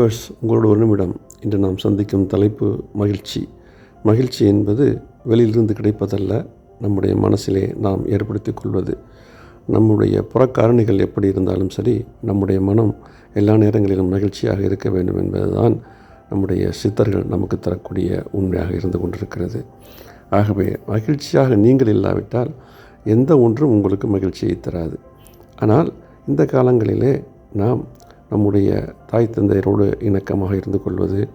Viewers, உங்களோட ஒரு நிமிடம். இன்று நாம் சந்திக்கும் தலைப்பு மகிழ்ச்சி. மகிழ்ச்சி என்பது வெளியிலிருந்து கிடைப்பதல்ல நம்முடைய மனசிலே நாம் ஏற்படுத்தி கொள்வது. நம்முடைய புறக்காரணிகள் எப்படி இருந்தாலும் சரி நம்முடைய மனம் எல்லா நேரங்களிலும் மகிழ்ச்சியாக இருக்க வேண்டும் என்பதுதான் நம்முடைய சித்தர்கள் நமக்கு தரக்கூடிய உண்மையாக இருந்து கொண்டிருக்கிறது. ஆகவே மகிழ்ச்சியாக நீங்கள் இல்லாவிட்டால் எந்த ஒன்றும் உங்களுக்கு மகிழ்ச்சியை தராது. ஆனால் இந்த காலங்களிலே நாம் நம்முடைய தாய் தந்தையரோடு இணக்கமாக இருந்து கொள்வது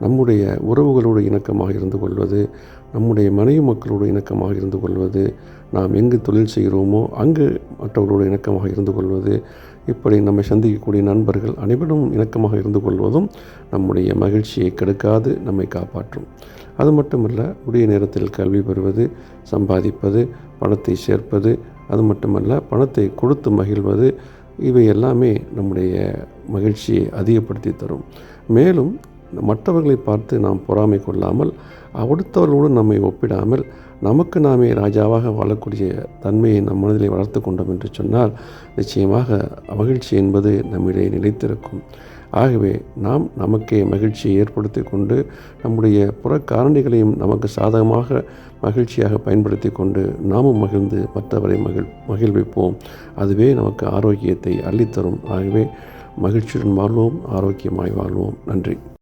நம்முடைய உறவுகளோடு இணக்கமாக இருந்து கொள்வது நம்முடைய மனைவி மக்களோடு இணக்கமாக இருந்து கொள்வது நாம் எங்கு தொழில் செய்கிறோமோ அங்கு மற்றவர்களோடு இணக்கமாக இருந்து கொள்வது இப்படி நம்மை சந்திக்கக்கூடிய நண்பர்கள் அனைவரும் இணக்கமாக இருந்து கொள்வதும் நம்முடைய மகிழ்ச்சியை கெடுக்காது நம்மை காப்பாற்றும். அது மட்டுமல்ல உரிய நேரத்தில் கல்வி பெறுவது சம்பாதிப்பது பணத்தை சேர்ப்பது அது மட்டுமல்ல பணத்தை கொடுத்து மகிழ்வது இவை எல்லாமே நம்முடைய மகிழ்ச்சியை அதிகப்படுத்தி தரும். மேலும் மற்றவர்களை பார்த்து நாம் பொறாமை கொள்ளாமல் அடுத்தவர்களோடு நம்மை ஒப்பிடாமல் நமக்கு நாமே ராஜாவாக வாழக்கூடிய தன்மையை நம் மனதிலே வளர்த்து கொண்டோம் என்று சொன்னால் நிச்சயமாக மகிழ்ச்சி என்பது நம்மிடையே நிலைத்திருக்கும். ஆகவே நாம் நமக்கே மகிழ்ச்சியை ஏற்படுத்தி கொண்டு நம்முடைய புற காரணிகளையும் நமக்கு சாதகமாக மகிழ்ச்சியாக பயன்படுத்தி கொண்டு நாமும் மகிழ்ந்து மற்றவரை மகிழ் மகிழ்விப்போம். அதுவே நமக்கு ஆரோக்கியத்தை அள்ளித்தரும். ஆகவே மகிழ்ச்சியுடன் வாழ்வோம் ஆரோக்கியமாய் வாழ்வோம். நன்றி.